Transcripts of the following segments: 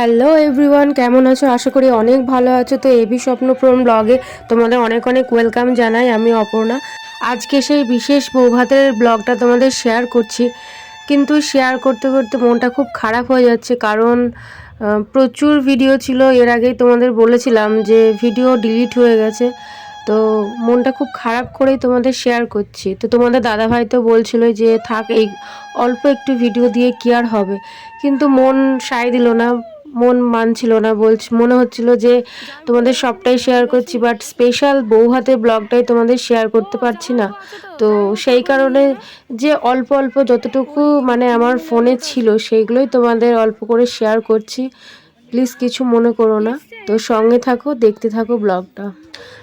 Hello everyone, কেমন আছো? আশা করি অনেক ভালো আছো। তো এবি স্বপ্নপ্রণ ব্লগে তোমাদের অনেক অনেক ওয়েলকাম জানাই, আমি অপর্ণা। আজকে সেই বিশেষ বৌভাতের ব্লগটা তোমাদের শেয়ার করছি। কিন্তু শেয়ার করতে করতে মনটা খুব খারাপ হয়ে যাচ্ছে, কারণ প্রচুর ভিডিও ছিল। এর আগেই তোমাদের বলেছিলাম যে ভিডিও ডিলিট হয়ে গেছে। তো মনটা খুব খারাপ করেই তোমাদের শেয়ার করছি। তো তোমাদের দাদাভাই তো বলছিল যে, থাক, এই অল্প একটু ভিডিও দিয়ে কি আর হবে? কিন্তু মন সায় দিল না। মন মানছিল না, বলছি, মনে হচ্ছিল যে তোমাদের সবটাই শেয়ার করছি বাট স্পেশাল বউ হাতে ব্লগটাই তোমাদের শেয়ার করতে পারছি না। তো সেই কারণে যে অল্প অল্প যতটুকু মানে আমার ফোনে ছিল, সেইগুলোই তোমাদের অল্প করে শেয়ার করছি। প্লিজ কিছু মনে করো না। তো সঙ্গে থাকো, দেখতে থাকো ব্লগটা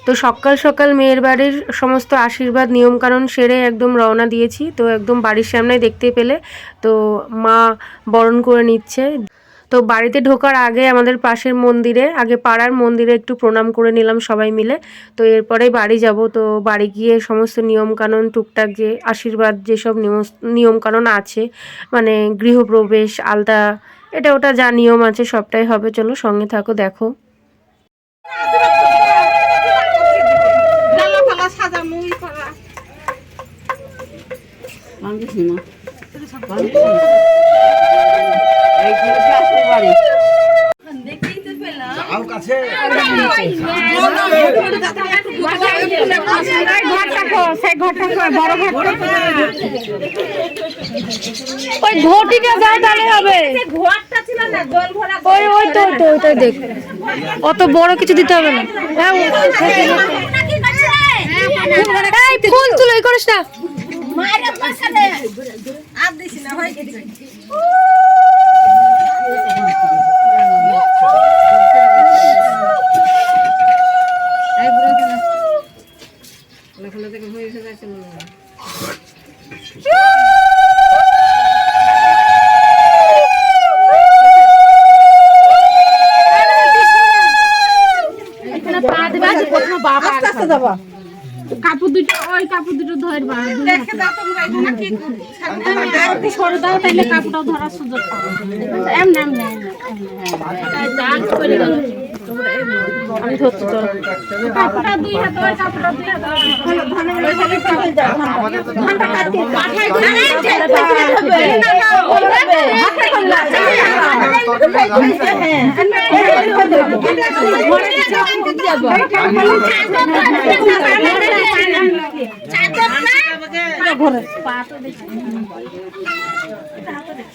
তো সকাল সকাল মেয়ের বাড়ির সমস্ত আশীর্বাদ, নিয়মকানুন সেরে একদম রওনা দিয়েছি। তো একদম বাড়ির সামনে দেখতে পেলে। তো মা বরণ করে নিচ্ছে। তো বাড়িতে ঢোকার আগে আমাদের পাশের মন্দিরে আগে পাড়ার মন্দিরে একটু প্রণাম করে নিলাম সবাই মিলে। তো এরপরে বাড়ি যাব। তো বাড়ি গিয়ে সমস্ত নিয়মকানুন টুকটাক যে আশীর্বাদ যেসব নিয়ম নিয়মকানুন আছে মানে গৃহপ্রবেশ আলতা এটা ওটা যা নিয়ম আছে সবটাই হবে। চলো সঙ্গে থাকো দেখো। সাজা কাছে ওই ঘটিটা যায় তাহলে হবে। ঘরটা ছিল না জল ভরা ওই ওই তো তো ওইটাই দেখ। অত বড় কিছু দিতে হবে না। হ্যাঁ এই ফুল তুলো করিস না। আর দিছি না হয়ে গেছে কাপড় দুটো ওই কাপড় দুটো ধরবা দেখে দাও তোমরা এখানে কি একটু সরে দাও তাইলে কাপড়টাও ধরার সুযোগ পাবে এমনি এমনি আমি ধরছি তোর কাপড়টা দুই হাত ওই কাপড়টা দুই হাত ভালো ধানের ওইখানে কাপড় দাও ধানটা কাটতে পাঠাই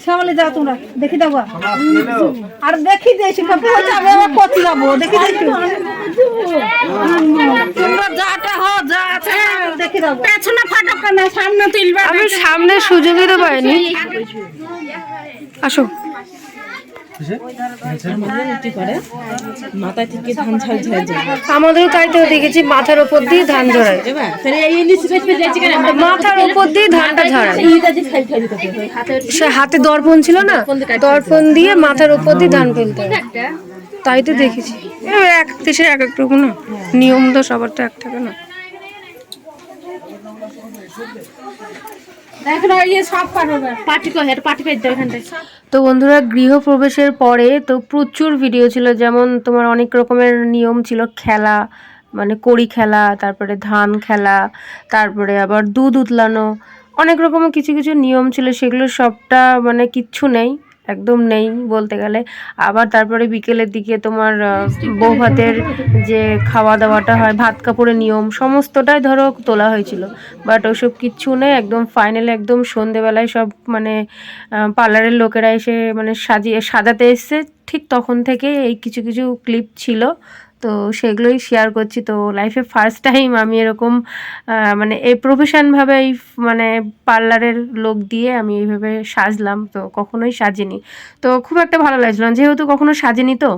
সামলে যাও তোমরা দেখি দাও আর দেখি দিয়েছি আমি আবার কচি যাব দেখি দিয়েছি তোমরা যাটা হো যা আছে দেখি দাও পেছনে ফাটক না সামনে তুলবা আমি সামনে সুযোগই তো পাইনি আসো। থেকে ধান যায়। আমাদেরও তাই তো দেখেছি মাথার ওপর দিয়ে ধান ঝরায়। মাথার ওপর দিয়ে ধানটা ঝরায়। সে হাতে দর্পণ ছিল না? দর্পণ দিয়ে মাথার ওপর দিয়ে ধান ফেলতে তাই তো দেখেছি। এক এক দেশের এক এক রকম না? নিয়ম তো সবার তো এক থাকে না। তো বন্ধুরা, গৃহপ্রবেশের পরে তো প্রচুর ভিডিও ছিল, যেমন তোমার অনেক রকমের নিয়ম ছিল, খেলা মানে কড়ি খেলা, তারপরে ধান খেলা, তারপরে আবার দুধ উতলানো, অনেক রকমের কিছু কিছু নিয়ম ছিল, সেগুলো সবটা মানে কিচ্ছু নেই। একদম নেই বলতে গেলে। আবার তারপরে বিকেলের দিকে তোমার বউ ভাতের যে খাওয়া দাওয়াটা হয়, ভাত কাপড়ের নিয়ম, সমস্তটাই ধরো তোলা হয়েছিল। বাট ওসব কিচ্ছু নেই, একদম ফাইনালি একদম সন্ধেবেলায় সব মানে পার্লারের লোকেরা এসে মানে সাজিয়ে, সাজাতে এসছে। ঠিক তখন থেকে এই কিছু কিছু ক্লিপ ছিল। তো সেগুলোই শেয়ার করছি। তো লাইফে ফার্স্ট টাইম আমি এরকম মানে এই প্রফেশনভাবে এই মানে পার্লারের লোক দিয়ে আমি এইভাবে সাজলাম। তো কখনোই সাজিনি। তো খুব একটা ভালো লাগছিল যেহেতু কখনো সাজিনি তো।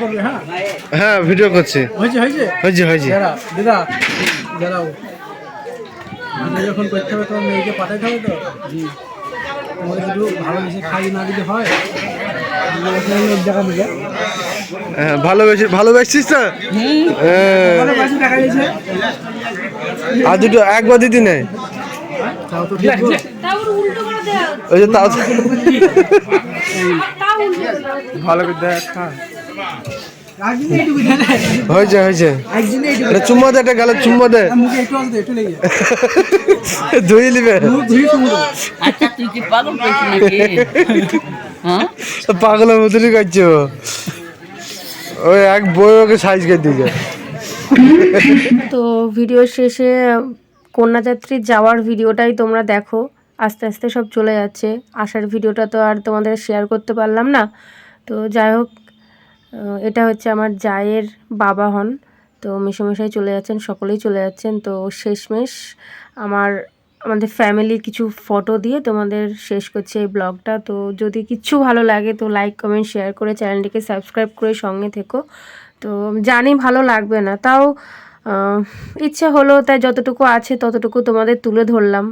করবে হ্যাঁ? হ্যাঁ ভিডিও করছি। হয়েছে হয়েছে? হয়েছে হয়েছে। দিদা যারাও ভিডিও যখন করতে হবে তোমার মেয়েকে পাঠাতে হবে তো? তোমাকে খাই না দিতে হয়? দিলে হ্যাঁ ভালোবেসে ভালোবাসছিস তো? হ্যাঁ। দিয়েছে। আর দুটো একবার দিদি নেই? তাও তো ঠিক গো। ওই যে তাও ভালো করে দেখ হয়েছে হয়েছে। চুম্মা দে গালে চুম্মা দে। ধুই নিবে। আচ্ছা পাগল হ্যাঁ? পাগলের মতনই করছে ওই এক বই ওকে সাইজ করে দিয়েছে তো ভিডিও শেষে কন্যাযাত্রী যাওয়ার ভিডিওটাই তোমরা দেখো। আস্তে আস্তে সব চলে যাচ্ছে। আসার ভিডিওটা তো আর তোমাদের শেয়ার করতে পারলাম না। তো যাই হোক এটা হচ্ছে আমার জায়ের বাবা হন। তো মেশামশাই চলে যাচ্ছেন, সকলেই চলে যাচ্ছেন। তো শেষমেশ আমার, আমাদের ফ্যামিলির কিছু ফটো দিয়ে তোমাদের শেষ করছে এই ব্লগটা তো যদি কিচ্ছু ভালো লাগে তো লাইক কমেন্ট শেয়ার করে চ্যানেলটিকে সাবস্ক্রাইব করে সঙ্গে থেকো। তো জানি ভালো লাগবে না, তাও ইচ্ছা হলো, তাই যতটুকু আছে ততটুকু তোমাদের তুলে ধরলাম।